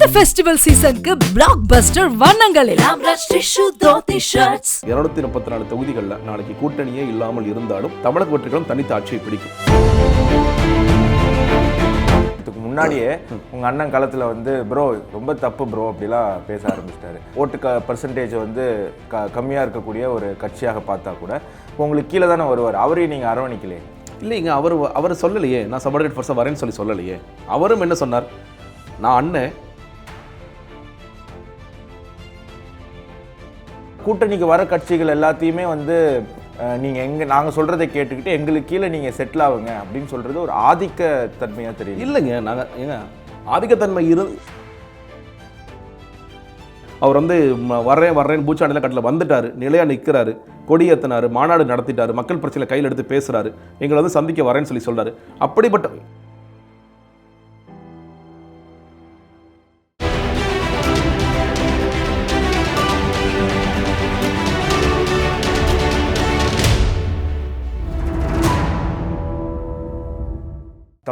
இந்த ஃபெஸ்டிவல் சீசனுக்கு பிளாக் பஸ்டர் வண்ணங்களில். இருநூத்தி முப்பத்தி நாலு தொகுதிகளில் நாளைக்கு கூட்டணியே இல்லாமல் இருந்தாலும் தமிழக வெற்றிகளும் தனித்த ஆட்சியை பிடிக்கும். இதுக்கு முன்னாடியே உங்க அண்ணன் காலத்துல வந்து ப்ரோ ரொம்ப தப்பு ப்ரோ அப்படிலாம் பேச ஆரம்பிச்சிட்டாரு. ஓட்டு க பர்சன்டேஜ் வந்து க கம்மியாக இருக்கக்கூடிய ஒரு கட்சியாக பார்த்தா கூட உங்களுக்கு கீழே தானே வருவார். அவரையும் நீங்கள் அரவணைக்கலையே. இல்லைங்க அவர் அவர் சொல்லலையே. நான் சபார்டினேட் ஃபர்ஸ்ட் வரேன்னு சொல்லி சொல்லலையே. அவரும் என்ன சொன்னார்? நான் அண்ணன் கூட்டணிக்கு வர கட்சிகள் எல்லாத்தையுமே வந்து நீங்கள் எங்கே நாங்கள் சொல்கிறத கேட்டுக்கிட்டு எங்களுக்கு கீழே நீங்கள் செட்டில் ஆகுங்க அப்படின்னு சொல்கிறது ஒரு ஆதிக்க தெரியும் இல்லைங்க நாங்கள் ஏங்க ஆதிக்கத்தன்மை இரு அவர் வந்து வரேன் வர்றேன் வர்றேன் பூச்சாண்டியில் கட்டில் வந்துட்டார் நிலையாக நிற்கிறாரு கொடி மாநாடு நடத்திட்டார் மக்கள் பிரச்சனை கையில் எடுத்து பேசுகிறாரு எங்களை வந்து சந்திக்க வரேன்னு சொல்லி சொல்கிறார் அப்படிப்பட்ட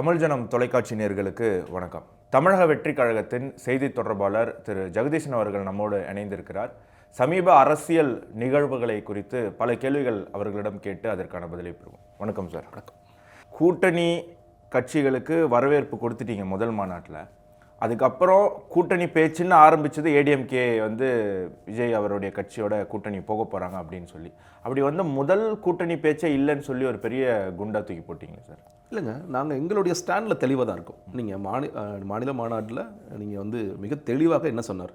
தமிழ் ஜனம் தொலைக்காட்சி நேயர்களுக்கு வணக்கம். தமிழக வெற்றி கழகத்தின் செய்தி தொடர்பாளர் திரு. ஜெகதீசன் அவர்கள் நம்மோடு இணைந்திருக்கிறார். சமீப அரசியல் நிகழ்வுகளை குறித்து பல கேள்விகள் அவர்களிடம் கேட்டு அதற்கான பதிலை பெறுவோம். வணக்கம் சார். வணக்கம். கூட்டணி கட்சிகளுக்கு வரவேற்பு கொடுத்துட்டீங்க முதல் மாநாட்டில். அதுக்கப்புறம் கூட்டணி பேச்சுன்னு ஆரம்பித்தது ஏடிஎம்கே வந்து விஜய் அவருடைய கட்சியோட கூட்டணி போக போகிறாங்க அப்படின்னு சொல்லி. அப்படி வந்து முதல் கூட்டணி பேச்சே இல்லைன்னு சொல்லி ஒரு பெரிய குண்டா தூக்கி போட்டிங்க சார். இல்லைங்க நாங்கள் எங்களுடைய ஸ்டாண்டில் தெளிவாக தான் இருக்கோம். நீங்கள் மாநில மாநில மாநாட்டில் நீங்கள் வந்து மிக தெளிவாக என்ன சொன்னார்?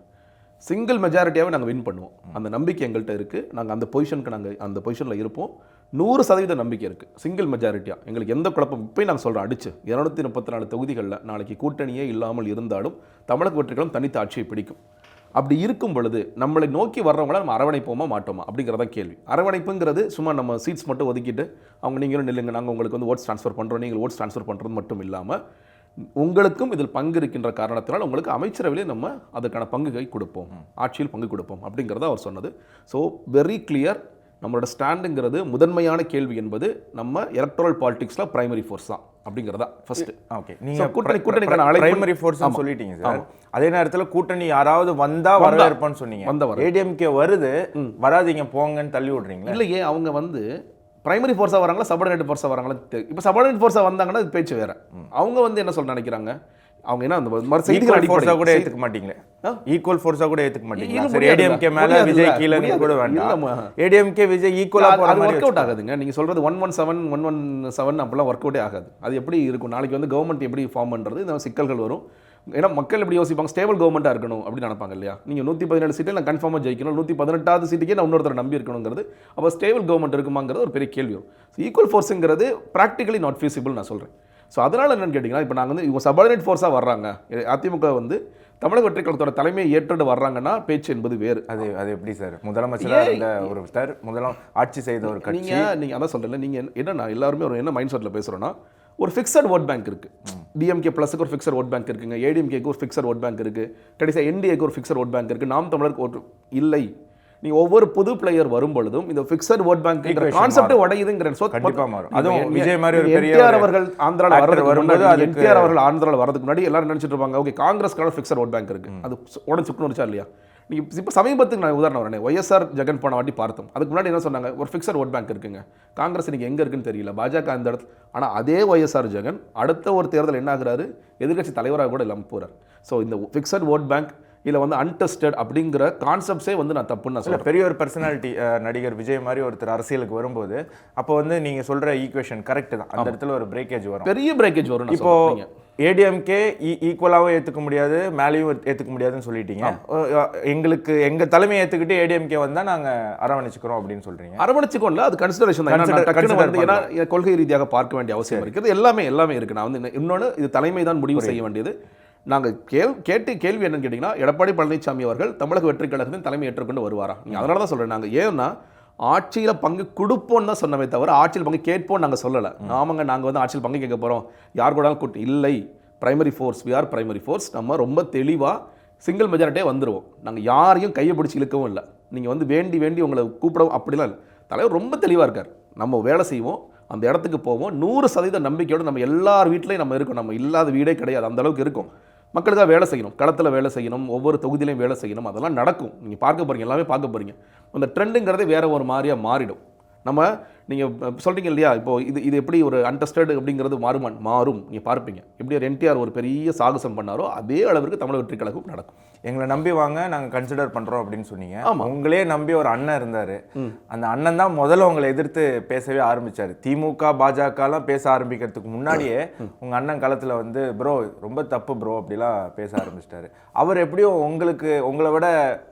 சிங்கிள் மெஜாரிட்டியாகவே நாங்கள் வின் பண்ணுவோம். அந்த நம்பிக்கை எங்கள்கிட்ட இருக்குது நாங்கள் அந்த பொசிஷனுக்கு நாங்கள் அந்த பொசிஷனில் இருப்போம். நூறு சதவீத நம்பிக்கை இருக்குது சிங்கிள் மெஜாரிட்டியாக எங்களுக்கு எந்த குழப்பம்? இப்போயும் நாங்கள் சொல்கிறோம் அடிச்சு. இரநூத்தி முப்பத்தி நாலு தொகுதிகளில் நாளைக்கு கூட்டணியே இல்லாமல் இருந்தாலும் தமிழக வெற்றிகளும் தனித்த ஆட்சியை பிடிக்கும். அப்படி இருக்கும் பொழுது நம்மளை நோக்கி வர்றவங்கள நம்ம அரவணைப்போமா மாட்டோமா? அப்படிங்கிறத கேள்வி. அரவணைப்புங்கிறது சும்மா நம்ம சீட்ஸ் மட்டும் ஒதுக்கிட்டு அவங்க நீங்களும் நில்லுங்க நாங்கள் உங்களுக்கு வந்து ஓட்ஸ் ட்ரான்ஸ்ஃபர் பண்ணுறோம் நீங்கள் ஓட்ஸ் ட்ரான்ஸ்ஃபர் பண்ணுறது மட்டும் இல்லாமல் உங்களுக்கும் இதில் பங்கு இருக்கின்ற காரணத்தினால் உங்களுக்கு அமைச்சரவையிலே நம்ம அதற்கான பங்குகை கொடுப்போம். ஆட்சியில் பங்கு கொடுப்போம். அப்படிங்கிறத அவர் சொன்னது. ஸோ வெரி கிளியர் நம்மளோட ஸ்டாண்டுங்கிறது முதன்மையான கேள்வி என்பது நம்ம எலக்ட்ரல் பாலிடிக்ஸில் பிரைமரி ஃபோர்ஸ் தான் அப்படிங்கிறதா ஃபர்ஸ்ட் ஓகே So, நீங்க கூட்டணி கூட்டணிக்கான பிரைமரி ஃபோர்ஸ். சொல்லிட்டீங்க சார். அதே நேரத்துல கூட்டணி யாராவது வந்தா. வரவேற்போம்னு சொன்னீங்க. வந்தா வரவேற்பு. ஏடிஎம்கே வருது வராதீங்க போங்கன்னு தள்ளி விடுறீங்களா? இல்லையே அவங்க வந்து பிரைமரி ஃபோர்ஸாக வராங்களா சபார்டினேட் ஃபோர்ஸாக வராங்களா? இப்போ சபார்டினேட் ஃபோர்ஸாக வந்தாங்கன்னா அது பேச்சு வேற. அவங்க வந்து என்ன சொல்ல நினைக்கிறாங்க? அவங்க என்ன அந்த மாதிரி ஈக்குவல் ஃபோர்ஸா கூட ஏத்துக்க மாட்டீங்களா? ஈக்குவல் ஃபோர்ஸா கூட ஏத்துக்க மாட்டீங்களா? இது சரி. ஏடிஎம்கே மேல. விஜய் கீழ. கூட வேண்டாம். ஏடிஎம்கே விஜய் ஈக்குவலா அது- போற அது மாதிரி ஒர்க் அவுட். ஆகாதுங்க. நீங்க சொல்றது one one seven one one seven அப்படிலாம் ஒர்க் அவுட்டே ஆகாது. அது எப்படி இருக்கும்? நாளைக்கு வந்து கவர்மெண்ட் எப்படி ஃபார்ம் பண்றது? இந்த சிக்கல்கள் வரும். ஏன்னா மக்கள் எப்படி யோசிப்பாங்க? ஸ்டேபிள் கவர்மெண்ட்டாக இருக்கணும் அப்படின்னு நினைப்பாங்க இல்லையா? நீங்கள் நூற்றி பதினேழு சீட்டில் நான் கன்ஃபார்மாக ஜெயிக்கணும். நூற்றி பதினெட்டாவது சீட்டுக்கே நான் இன்னொருத்தரை நம்பி இருக்கணுங்கிறது. அப்போ ஸ்டேபிள் கவர்மெண்ட் இருக்குமாங்கிறது ஒரு பெரிய கேள்வி வரும். ஈக்குவல் ஃபோர்ஸுங்கிறது ப்ராக்டிகலி நாட் feasible நான் சொல்கிறேன் ஸோ அதனால் என்னன்னு கேட்டிங்கன்னா இப்போ நாங்கள் வந்து இவங்க சபார்டினேட் ஃபோர்ஸாக வர்றாங்க. அதிமுக வந்து தமிழக வெற்றி கழகத்தோட தலைமையை ஏற்றுட்டு வர்றாங்கன்னா பேச்சு என்பது வேறு. அது அது எப்படி சார்? முதலமைச்சரா இருந்த ஒரு சார் முதலாம் ஆட்சி செய்த ஒரு கட்சி? நீங்க நீங்க அதான் சொல்றேன் நீங்க என்ன- என்னன்னா எல்லாருமே ஒரு என்ன மைண்ட் செட்ல பேசுறோம்னா ஒரு ஃபிக்ஸட் ஓட் பேங்க் இருக்கு. டிஎம்கே ப்ளஸுக்கு ஒரு ஃபிக்ஸட் ஓட் பேங்க் இருக்குங்க. ஏடிஎம்கேக்கு ஒரு ஃபிக்ஸட் ஓட் பேங்க் இருக்கு. கடைசியாக என்டிஏக்கு ஒரு ஃபிக்ஸட் ஓட் பேங்க் இருக்கு. நாம் தமிழருக்கு ஒரு இல்லை. நீங்க ஒவ்வொரு புது பிளேயர் வரும் பொழுதும் இந்த ஃபிக்ஸட் ஓட் பேங்க் கான்செப்ட். உடையுதுங்கிற So, கண்டிப்பா மாறும். அதுவும் விஜய் மாதிரி ஒரு பெரிய அவர்கள் ஆந்திரால வரதுக்கு வரும்போது முன்னாடி அதுக்கு- என்டிஆர் அவர்கள் ஆந்திரால வரதுக்கு முன்னாடி எல்லாரும் நினைச்சிட்டு இருப்பாங்க. ஓகே காங்கிரஸ்க்கான ஃபிக்ஸட் ஓட் பேங்க் இருக்கு. அது உடனே வந்துச்சா இல்லையா? நீங்க இப்போ சமீபத்துக்கு நான் உதாரணம் வரேன். ஒய்எஸ்ஆர் ஜெகன் போன வாட்டி பார்த்தோம். அதுக்கு முன்னாடி என்ன சொன்னாங்க? ஒரு ஃபிக்ஸட் ஓட் பேங்க் இருக்குங்க. காங்கிரஸ் இன்னைக்கு எங்க இருக்குன்னு தெரியல. பாஜக அந்த இடத்துல ஆனா அதே ஒய்எஸ்ஆர் ஜெகன் அடுத்த ஒரு தேர்தல் என்ன ஆகுறாரு? எதிர்க்கட்சி தலைவராக கூட இல்லாமல் போறார். ஸோ இந்த ஃபிக்ஸட் ஓட் பேங்க் இல்ல வந்து அன்டெஸ்டட் அப்படிங்கிற கான்செப்ட்ஸே வந்து நான் தப்புன்னு நான் சொல்றேன். பெரிய ஒரு பர்சனாலிட்டி நடிகர் விஜய் மாதிரி ஒருத்தர் அரசியலுக்கு வரும்போது அப்போ வந்து நீங்க சொல்ற ஈக்குவேஷன் கரெக்ட் தான். அந்த இடத்துல ஒரு பிரேக்கேஜ் வரும். பெரிய பிரேக்கேஜ் வரும் இப்போ ஏடிஎம்கே ஈக்குவலாகவும் ஏத்துக்க முடியாது மேலேயும் ஏத்துக்க முடியாதுன்னு சொல்லிட்டீங்க. எங்களுக்கு எங்க தலைமை ஏத்துக்கிட்டு ஏடிஎம்கே வந்தா நாங்க அரவணைச்சுக்கிறோம் அப்படின்னு சொல்றீங்க. அரவணைச்சுக்கோல அது கன்சிடரேஷன் தான். வந்து ஏன்னா கொள்கை ரீதியாக பார்க்க வேண்டிய அவசியம் இருக்குது. எல்லாமே எல்லாமே இருக்கு. நான் வந்து இன்ன- இன்னொன்னு இது தலைமை தான் முடிவு செய்ய வேண்டியது. நாங்கள் கேள் கேட்டு கேள்வி என்னன்னு கேட்டிங்கன்னா எடப்பாடி பழனிசாமி அவர்கள் தமிழக வெற்றி கழகத்தின் தலைமை ஏற்றுக்கொண்டு வருவாரா? நீங்க அதனால தான் சொல்றேன் நாங்கள் ஏன்னா ஆட்சியில் பங்கு கொடுப்போம்னு தான் சொன்னமே தவிர ஆட்சியில் பங்கு கேட்போம் நாங்கள் சொல்லலை. ஆமாங்க நாங்கள் வந்து ஆட்சியில் பங்கு கேட்க போகிறோம் யார் கூட கூட்டு இல்லை. Primary force we are primary force நம்ம ரொம்ப தெளிவாக சிங்கிள் மெஜாரிட்டியே வந்துருவோம். நாங்கள் யாரையும் கையை பிடிச்சி இழுக்கவும் இல்லை. நீங்கள் வந்து வேண்டி வேண்டி உங்களை கூப்பிடவும் அப்படிலாம் இல்லை. தலைவர் ரொம்ப தெளிவாக இருக்கார். நம்ம வேலை செய்வோம் அந்த இடத்துக்கு போவோம். நூறு சதவீத நம்பிக்கையோடு நம்ம எல்லார் வீட்லையும் நம்ம இருக்கோம். நம்ம இல்லாத வீடே கிடையாது. அந்த அளவுக்கு இருக்கும். மக்களுக்காக வேலை செய்யணும். களத்தில் வேலை செய்யணும். ஒவ்வொரு தொகுதியிலையும் வேலை செய்யணும். அதெல்லாம் நடக்கும். நீங்கள் பார்க்க போகிறீங்க எல்லாமே பார்க்க போகிறீங்க அந்த ட்ரெண்டுங்கிறதே வேற ஒரு மாதிரியாக மாறிடும். நம்ம நீங்கள் சொல்கிறீங்க இல்லையா? இப்போ இது இது எப்படி ஒரு அன்டஸ்டட் அப்படிங்கிறது மாறுமான் மாறும். நீங்கள் பார்ப்பீங்க. எப்படி ஒரு என்டிஆர் ஒரு பெரிய சாகசம் பண்ணாரோ அதே அளவிற்கு தமிழக வெற்றி கழகம் நடக்கும். எங்களை நம்பி வாங்க நாங்க கன்சிடர் பண்றோம் அப்படின்னு சொன்னீங்க. ஆமா. உங்களே நம்பி ஒரு அண்ணன் இருந்தாரு. அந்த அண்ணன் தான் முதல்ல உங்களை எதிர்த்து பேசவே ஆரம்பிச்சாரு. திமுக பாஜக எல்லாம் பேச ஆரம்பிக்கிறதுக்கு முன்னாடியே உங்க அண்ணன் களத்துல வந்து ப்ரோ ரொம்ப தப்பு ப்ரோ அப்படிலாம் பேச ஆரம்பிச்சிட்டாரு. அவர் எப்படியும் உங்களுக்கு உங்களை விட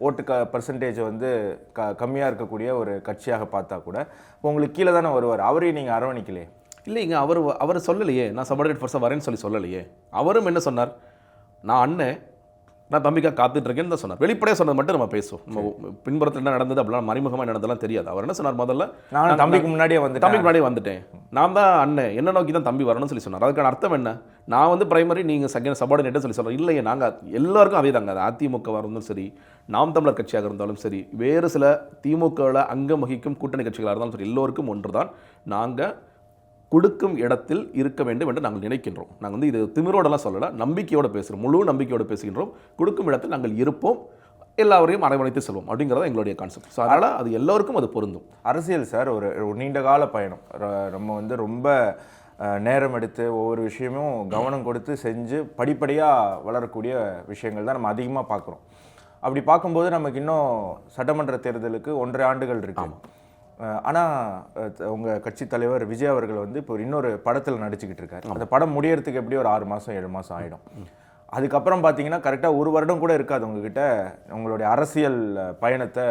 ஓட்டு க பர்சன்டேஜ் வந்து க கம்மியா இருக்கக்கூடிய ஒரு கட்சியாக பார்த்தா கூட உங்களுக்கு கீழே தானே வருவார்? அவரையும் நீங்க அரவணைக்கலையே. இல்லைங்க அவர் அவர் சொல்லலையே. நான் சபார்டினேட் ஃபர்ஸ்ட்டாக வரேன்னு சொல்லி சொல்லலையே. அவரும் என்ன சொன்னார்? நான் அண்ணன். நான் தம்பிக்காக காத்துட்டு இருக்கேன்னு தான் சொன்னார். வெளிப்படையாக சொன்னது மட்டும் நம்ம பேசுவோம். நம்ம பின்புறத்தில் என்ன நடந்தது அப்படிலாம் மறைமுகமாக நடந்ததெல்லாம் தெரியாது. அவர் என்ன சொன்னார் முதல்ல? நான் தம்பிக்கு முன்னாடியே வந்து தம்பிக்கு முன்னாடியே வந்துட்டேன். நான் தான் அண்ணன். என்ன நோக்கி தான் தம்பி வரணும்னு சொல்லி சொன்னார். அதுக்கான அர்த்தம் என்ன? நான் வந்து பிரைமரி நீங்கள் செகண்ட் சபார்டினேட்னு சொல்லி சொல்கிறேன் இல்லையே நாங்கள் எல்லாருக்கும் அதே தாங்க அது அதிமுக இருந்தாலும் சரி நாம் தமிழர் கட்சியாக இருந்தாலும் சரி வேறு சில திமுகவில் அங்கம் வகிக்கும் கூட்டணி கட்சிகளாக இருந்தாலும் சரி எல்லோருக்கும் ஒன்று தான் நாங்கள் கொடுக்கும் இடத்தில் இருக்க வேண்டும் என்று நாங்கள் நினைக்கின்றோம். நாங்கள் வந்து இது திமிரோடலாம் சொல்லலை நம்பிக்கையோடு பேசுகிறோம் முழு நம்பிக்கையோடு பேசுகின்றோம். கொடுக்கும் இடத்தில் நாங்கள் இருப்போம் எல்லாரையும் அரவணைத்து செல்வோம் அப்படிங்கிறத எங்களுடைய கான்செப்ட் ஸோ அதனால் அது எல்லோருக்கும் அது பொருந்தும். அரசியல் சார் ஒரு நீண்ட கால பயணம். நம்ம வந்து ரொம்ப நேரம் எடுத்து ஒவ்வொரு விஷயமும் கவனம் கொடுத்து செஞ்சு படிப்படியாக வளரக்கூடிய விஷயங்கள் தான் நம்ம அதிகமாக பார்க்குறோம். அப்படி பார்க்கும்போது நமக்கு இன்னும் சட்டமன்ற தேர்தலுக்கு ஒன்றரை ஆண்டுகள் இருக்கு. ஆனால் உங்கள் கட்சி தலைவர் விஜய் அவர்கள் வந்து இப்போ இன்னொரு படத்தில் நடிச்சுக்கிட்டு இருக்காரு. அந்த படம் முடியறதுக்கு எப்படி ஒரு ஆறு மாதம் ஏழு மாதம் ஆகிடும் அதுக்கப்புறம் பார்த்தீங்கன்னா கரெக்டாக ஒரு வருடம் கூட இருக்காது உங்ககிட்ட உங்களுடைய அரசியல் பயணத்தை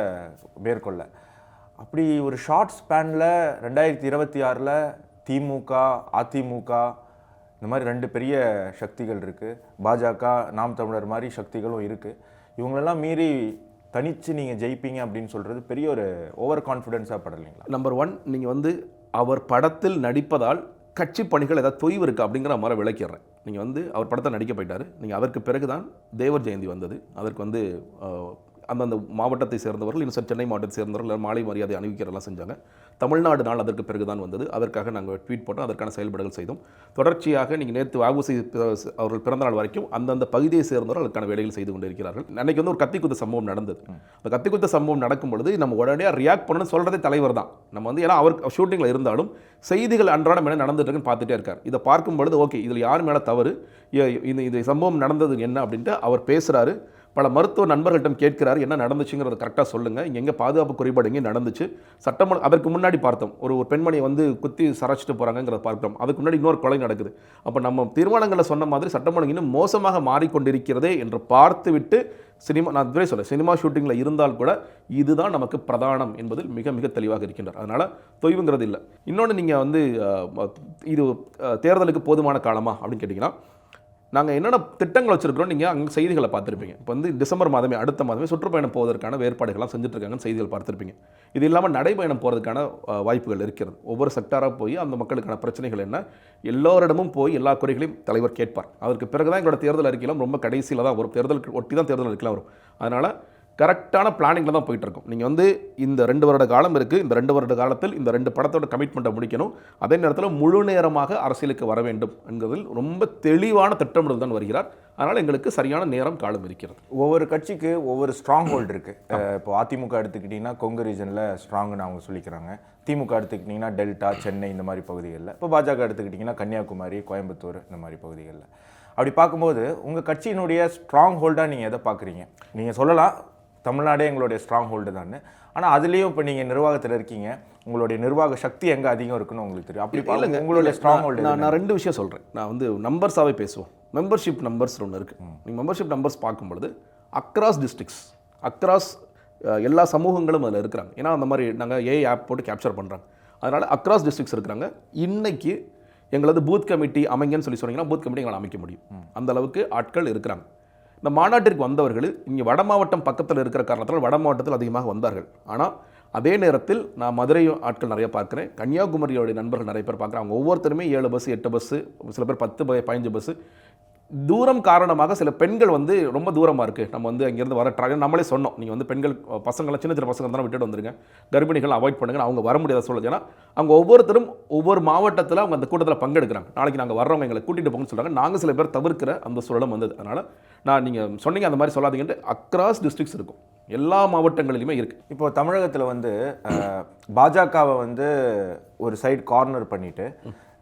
மேற்கொள்ள. அப்படி ஒரு ஷார்ட் ஸ்பேனில் ரெண்டாயிரத்தி இருபத்தி ஆறில் திமுக அதிமுக இந்த மாதிரி ரெண்டு பெரிய சக்திகள் இருக்குது பாஜக நாம் தமிழர் மாதிரி சக்திகளும் இருக்குது இவங்களெல்லாம் மீறி தனிச்சு நீங்கள் ஜெயிப்பீங்க அப்படின்னு சொல்கிறது பெரிய ஒரு ஓவர் கான்ஃபிடென்ஸாக படலைங்களா? நம்பர் ஒன் நீங்கள் வந்து அவர் படத்தில் நடிப்பதால் கட்சி பணிகள் ஏதாவது தொய்வு இருக்கா அப்படிங்கிற மாதிரி விளக்கிடுறேன். நீங்கள் வந்து அவர் படத்தை நடிக்க போயிட்டார். நீங்கள் அதற்கு பிறகு தான் தேவர் ஜெயந்தி வந்தது. அதற்கு வந்து அந்தந்த மாவட்டத்தை சேர்ந்தவர்கள் இன்னும் சென்னை மாவட்டத்தை சேர்ந்தவர்கள் மாலை மரியாதை அணிவிக்கிறதெல்லாம் செஞ்சாங்க. தமிழ்நாடு நாள் அதற்கு பிறகு தான் வந்தது. அதற்காக நாங்கள் ட்வீட் போட்டோம். அதற்கான செயல்பாடுகள் செய்தோம். தொடர்ச்சியாக நீங்கள் நேற்று வாகுசி அவர்கள் பிறந்த நாள் வரைக்கும் அந்தந்த பகுதியை சேர்ந்தவர்கள் அதுக்கான வேலைகள் செய்து கொண்டிருக்கிறார்கள். அன்னைக்கு வந்து ஒரு கத்திக்குத்த சம்பவம் நடந்தது. அந்த கத்திக்குத்த சம்பவம் நடக்கும் பொழுது நம்ம உடனடியாக ரியாக்ட் பண்ணணும்னு சொல்கிறதே தலைவர் தான். நம்ம வந்து ஏன்னா அவர் ஷூட்டிங்கில் இருந்தாலும் செய்திகள் அன்றாடம் என்ன நடந்துட்டுருக்குன்னு பார்த்துட்டே இருக்கார். இதை பார்க்கும் பொழுது ஓகே இதில் யார் மேலே தவறு? ஏ- இது இது சம்பவம் நடந்தது என்ன? அப்படின்ட்டு அவர் பேசுகிறாரு பல மருத்துவ நண்பர்களிடம் கேட்கிறார் என்ன நடந்துச்சுங்கிறத கரெக்டாக சொல்லுங்கள் இங்கே எங்கே பாதுகாப்பு குறைபாடு எங்கே நடந்துச்சு. சட்டமன்ற அதற்கு முன்னாடி பார்த்தோம். ஒரு ஒரு பெண்மணியை வந்து குத்தி சரைச்சிட்டு போகிறாங்கிறத பார்த்தோம் அதுக்கு முன்னாடி இன்னொரு கொலை நடக்குது. அப்போ நம்ம தீர்மானங்களை சொன்ன மாதிரி சட்டமன்றம் இன்னும் மோசமாக மாறிக்கொண்டிருக்கிறதே என்று பார்த்துவிட்டு சினிமா நான் இதுவரை சொல்ல சினிமா ஷூட்டிங்கில் இருந்தால் கூட இதுதான் நமக்கு பிரதானம் என்பதில் மிக மிக தெளிவாக இருக்கின்றார். அதனால் தொய்வுங்கிறது இல்லை. இன்னொன்று நீங்கள் வந்து இது தேர்தலுக்கு போதுமான காலமா அப்படின்னு கேட்டிங்கன்னா நாங்கள் என்னென்ன திட்டங்கள் வச்சுருக்கிறோம் நீங்கள் அங்கே செய்திகளை பார்த்துருப்பீங்க. இப்போ வந்து டிசம்பர் மாதமே அடுத்த மாதமே சுற்றுப்பயணம் போவதற்கான வேறுபாடுகள்லாம் செஞ்சுட்ருக்காங்கன்னு செய்திகள் பார்த்துருப்பீங்க. இது இல்லாமல் நடைபயணம் போகிறதுக்கான வாய்ப்புகள் இருக்கிறது. ஒவ்வொரு செக்டாராக போய் அந்த மக்களுக்கான பிரச்சனைகள் என்ன எல்லோரிடமும் போய் எல்லா குறைகளையும் தலைவர் கேட்பார். அதற்கு பிறகு தான் எங்களோட தேர்தல் அறிக்கையெல்லாம் ரொம்ப கடைசியில் தான் வரும். தேர்தலுக்கு ஒட்டி தான் தேர்தல் அறிக்கையெல்லாம் வரும். அதனால் கரெக்டான பிளானிங்கில் தான் போயிட்டுருக்கோம். நீங்கள் வந்து இந்த ரெண்டு வருட காலம் இருக்குது இந்த ரெண்டு வருட காலத்தில் இந்த ரெண்டு படத்தோட கமிட்மெண்ட்டை முடிக்கணும். அதே நேரத்தில் முழு நேரமாக அரசியலுக்கு வர வேண்டும் என்கிறதில் ரொம்ப தெளிவான திட்டமிடல் தான் வருகிறார். அதனால் எங்களுக்கு சரியான நேரம் காலம் இருக்கிறது. ஒவ்வொரு கட்சிக்கு ஒவ்வொரு ஸ்ட்ராங் ஹோல்டு இருக்குது இப்போ அதிமுக எடுத்துக்கிட்டிங்கன்னா கொங்கு ரீஜனில் ஸ்ட்ராங்னு அவங்க சொல்லிக்கிறாங்க. திமுக எடுத்துக்கிட்டிங்கன்னா டெல்டா சென்னை இந்த மாதிரி பகுதிகளில். இப்போ பாஜக எடுத்துக்கிட்டிங்கன்னா கன்னியாகுமரி கோயம்புத்தூர் இந்த மாதிரி பகுதிகளில். அப்படி பார்க்கும்போது உங்கள் கட்சியினுடைய ஸ்ட்ராங் ஹோல்டாக நீங்கள் எதை பார்க்குறீங்க? நீங்கள் சொல்லலாம். தமிழ்நாடே எங்களுடைய ஸ்ட்ராங் ஹோல்டு தான் ஆனால் அதுலேயும் இப்போ நீங்கள் நிர்வாகத்தில் இருக்கீங்க. உங்களுடைய நிர்வாக சக்தி எங்கே அதிகம் இருக்குன்னு உங்களுக்கு தெரியும். அப்படி பார்க்க உங்களுடைய ஸ்ட்ராங் ஹோல்டு நான் நான் ரெண்டு விஷயம் சொல்கிறேன் நான் வந்து நம்பர்ஸாகவே பேசுவோம். மெம்பர்ஷிப் நம்பர்ஸ் ஒன்று இருக்குது நீங்கள் மெம்பர்ஷிப் நம்பர்ஸ் பார்க்கும் பொழுது அக்ராஸ் டிஸ்ட்ரிக்ஸ் அக்ராஸ் எல்லா சமூகங்களும் அதில் இருக்கிறாங்க. ஏன்னா அந்த மாதிரி நாங்கள் ஏஐ ஆப் போட்டு கேப்சர் பண்ணுறாங்க அதனால் அக்ராஸ் டிஸ்ட்ரிக்ஸ் இருக்கிறாங்க. இன்னைக்கு எங்களது பூத் கமிட்டி அமைங்கன்னு சொல்லி சொன்னீங்கன்னா பூத் கமிட்டி எங்களால் அமைக்க முடியும். அந்த அளவுக்கு ஆட்கள் இருக்கிறாங்க. இந்த மாநாட்டிற்கு வந்தவர்கள் இங்கே வட மாவட்டம் பக்கத்தில் இருக்கிற காரணத்தால் வட மாவட்டத்தில் அதிகமாக வந்தார்கள். ஆனால் அதே நேரத்தில் நான் மதுரை ஆட்கள் நிறைய பார்க்குறேன். கன்னியாகுமரியோடைய நண்பர்கள் நிறைய பேர் பார்க்குறேன். அவங்க ஒவ்வொருத்தருமே ஏழு பஸ் எட்டு பஸ்ஸு சில பேர் பத்து ப- பதினஞ்சு பஸ்ஸு தூரம் காரணமாக சில பெண்கள் வந்து ரொம்ப தூரமாக இருக்குது நம்ம வந்து அங்கேருந்து வர ட்ரா நம்மளே சொன்னோம். நீங்கள் வந்து பெண்கள் பசங்களை சின்ன சின்ன பசங்க தான் விட்டுட்டு வந்துருங்க. கர்ப்பிணிகள் அவாய்ட் பண்ணுங்க அவங்க வர முடியாத சொல்லுது ஏன்னா அவங்க ஒவ்வொருத்தரும் ஒவ்வொரு மாவட்டத்தில் அவங்க அந்த கூட்டத்தில் பங்கெடுக்கிறாங்க. நாளைக்கு நாங்கள் வர்றவங்க எங்களை கூட்டிகிட்டு போங்கன்னு சொல்கிறாங்க நாங்கள் சில பேர் தவிர்க்கிற அந்த சூழலும் வந்தது. அதனால் நான் நீங்கள் சொன்னீங்க அந்த மாதிரி சொல்லாதீங்கன்ட்டு அக்ராஸ் டிஸ்ட்ரிக்ஸ் இருக்கும். எல்லா மாவட்டங்களிலுமே இருக்குது இப்போ தமிழகத்தில் வந்து பாஜகவை வந்து ஒரு சைடு கார்னர் பண்ணிட்டு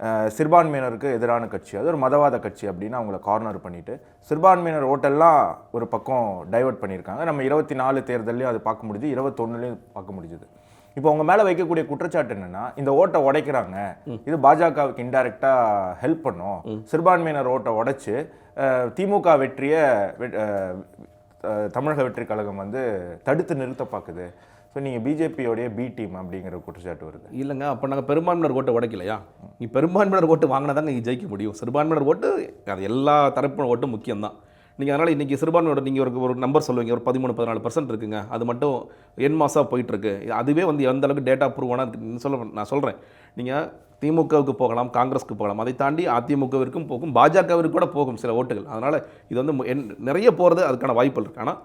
அஹ், சிறுபான்மையினருக்கு எதிரான கட்சி அது ஒரு மதவாத கட்சி அப்படின்னு அவங்கள கார்னர் பண்ணிட்டு சிறுபான்மையினர் ஓட்டெல்லாம் ஒரு பக்கம் டைவர்ட் பண்ணியிருக்காங்க. நம்ம இருபத்தி நாலு தேர்தல்லையும் அது பார்க்க முடியுது இருபத்தொன்னுலையும் பார்க்க முடிஞ்சுது. இப்போ உங்க மேல வைக்கக்கூடிய குற்றச்சாட்டு என்னன்னா இந்த ஓட்டை உடைக்கிறாங்க. இது பாஜகவுக்கு இன்டைரக்டா ஹெல்ப் பண்ணும். சிறுபான்மையினர் ஓட்டை உடைச்சு திமுக வெற்றியை தமிழக வெற்றி கழகம் வந்து தடுத்து நிறுத்த பார்க்குது ஸோ நீங்கள் பிஜேபியோடைய பி டீம் அப்படிங்கிற குற்றச்சாட்டு வருது. இல்லைங்க அப்போ நாங்கள் பெரும்பான்மையினர் ஓட்டை உடைக்கலையா? நீ பெரும்பான்மையினர் ஓட்டு வாங்கினா தாங்க நீங்கள் ஜெயிக்க முடியும். சிறுபான்மையினர் ஓட்டு அது எல்லா தரப்பு ஓட்டும் முக்கியம்தான். நீங்கள் அதனால் இன்றைக்கி சிறுபான்மையோட நீங்கள் ஒரு ஒரு நம்பர் சொல்லுவீங்க ஒரு பதிமூணு பதினாலு பர்சன்ட் இருக்குங்க. அது மட்டும் என் மாதம் போயிட்டுருக்கு அதுவே வந்து எந்த அளவுக்கு டேட்டா ப்ரூவான சொல்ல நான் சொல்கிறேன் நீங்கள் திமுகவுக்கு போகலாம் காங்கிரஸ்க்கு போகலாம். அதை தாண்டி அதிமுகவிற்கும் போகும் பாஜகவிற்கு கூட போகும் சில ஓட்டுகள். அதனால் இது வந்து நிறைய போகிறது அதுக்கான வாய்ப்புகள் இருக்குது ஆனால்